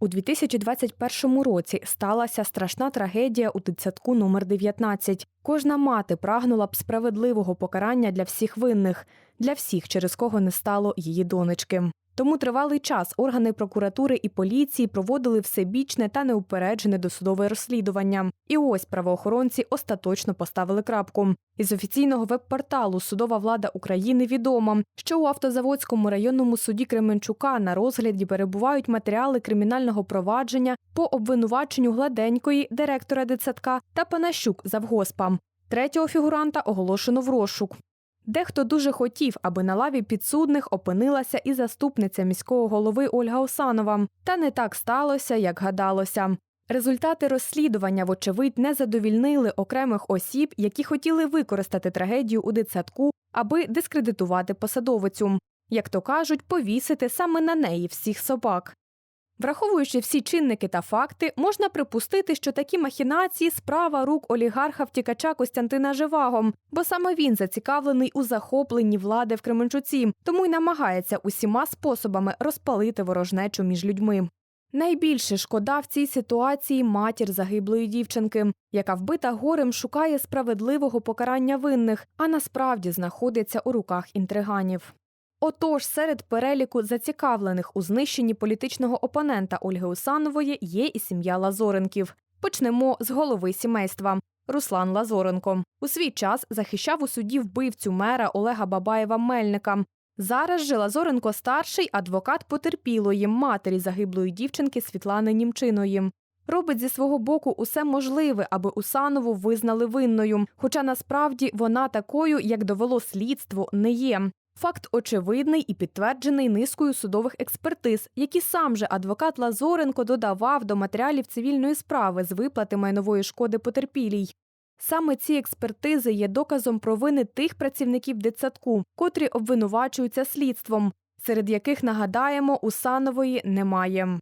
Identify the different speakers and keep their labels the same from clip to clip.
Speaker 1: У 2021 році сталася страшна трагедія у дитсадку номер 19. Кожна мати прагнула б справедливого покарання для всіх винних, для всіх, через кого не стало її донечки. Тому тривалий час органи прокуратури і поліції проводили всебічне та неупереджене досудове розслідування. І ось правоохоронці остаточно поставили крапку. Із офіційного веб-порталу Судова влада України відомо, що у автозаводському районному суді Кременчука на розгляді перебувають матеріали кримінального провадження по обвинуваченню гладенької директора дитсадка та Панащук завгоспа. Третього фігуранта оголошено в розшук. Дехто дуже хотів, аби на лаві підсудних опинилася і заступниця міського голови Ольга Осанова. Та не так сталося, як гадалося. Результати розслідування, вочевидь, не задовільнили окремих осіб, які хотіли використати трагедію у дитсадку, аби дискредитувати посадовицю. Як то кажуть, повісити саме на неї всіх собак. Враховуючи всі чинники та факти, можна припустити, що такі махінації справа рук олігарха втікача Костянтина Живаго, бо саме він зацікавлений у захопленні влади в Кременчуці, тому й намагається усіма способами розпалити ворожнечу між людьми. Найбільше шкода в цій ситуації матір загиблої дівчинки, яка вбита горем шукає справедливого покарання винних, а насправді знаходиться у руках інтриганів. Отож, серед переліку зацікавлених у знищенні політичного опонента Ольги Усанової є і сім'я Лазоренків. Почнемо з голови сімейства. Руслан Лазоренко у свій час захищав у суді вбивцю мера Олега Бабаєва Мельника. Зараз же Лазоренко старший адвокат потерпілої матері загиблої дівчинки Світлани Німчиної. Робить зі свого боку усе можливе, аби Усанову визнали винною. Хоча насправді вона такою, як довело слідство, не є. Факт очевидний і підтверджений низкою судових експертиз, які сам же адвокат Лазоренко додавав до матеріалів цивільної справи з виплати майнової шкоди потерпілій. Саме ці експертизи є доказом провини тих працівників дитсадку, котрі обвинувачуються слідством, серед яких нагадаємо Усанової немає.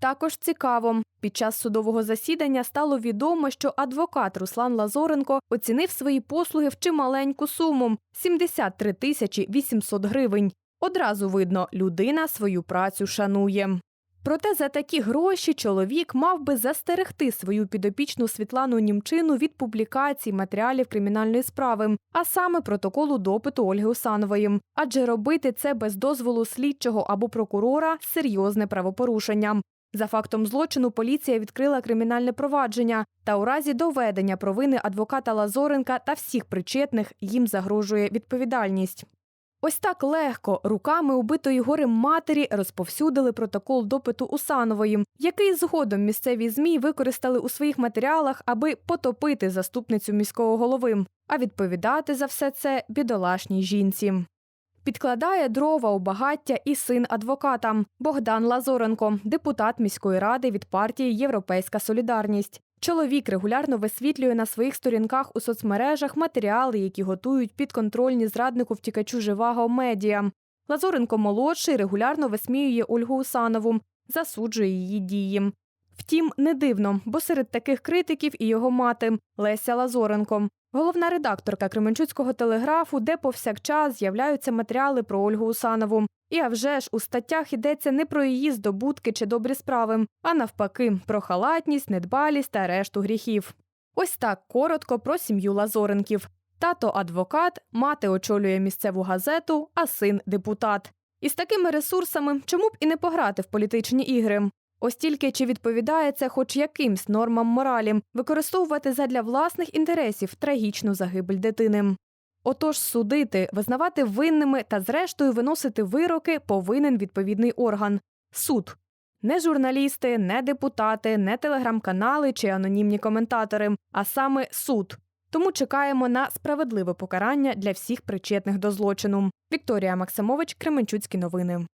Speaker 1: Також цікаво, під час судового засідання стало відомо, що адвокат Руслан Лазоренко оцінив свої послуги в чималеньку суму 73 тисячі 800 гривень. Одразу видно, людина свою працю шанує. Проте за такі гроші чоловік мав би застерегти свою підопічну Світлану Німчину від публікацій матеріалів кримінальної справи, а саме протоколу допиту Ольги Усанової. Адже робити це без дозволу слідчого або прокурора серйозне правопорушення. За фактом злочину поліція відкрила кримінальне провадження, та у разі доведення провини адвоката Лазоренка та всіх причетних їм загрожує відповідальність. Ось так легко руками убитої горем матері розповсюдили протокол допиту Усанової, який згодом місцеві змі використали у своїх матеріалах, аби потопити заступницю міського голови, а відповідати за все це бідолашній жінці. Підкладає дрова у багаття і син адвоката Богдан Лазоренко, депутат міської ради від партії Європейська Солідарність. Чоловік регулярно висвітлює на своїх сторінках у соцмережах матеріали, які готують підконтрольні зраднику втікачу живаго медіа. Лазоренко молодший регулярно висміює Ольгу Усанову, засуджує її дії. Втім, не дивно, бо серед таких критиків і його мати Леся Лазоренко. Головна редакторка Кременчуцького телеграфу, де повсякчас з'являються матеріали про Ольгу Усанову. І а вже ж у статтях йдеться не про її здобутки чи добрі справи, а навпаки, про халатність, недбалість та решту гріхів. Ось так коротко про сім'ю Лазоренків. Тато адвокат, мати очолює місцеву газету, а син депутат. І з такими ресурсами чому б і не пограти в політичні ігри? Ось тільки чи відповідає це хоч якимсь нормам моралі використовувати задля власних інтересів трагічну загибель дитини. Отож, судити, визнавати винними та, зрештою, виносити вироки повинен відповідний орган суд. Не журналісти, не депутати, не телеграм-канали чи анонімні коментатори, а саме суд. Тому чекаємо на справедливе покарання для всіх причетних до злочину. Вікторія Максимович, Кременчуцькі новини.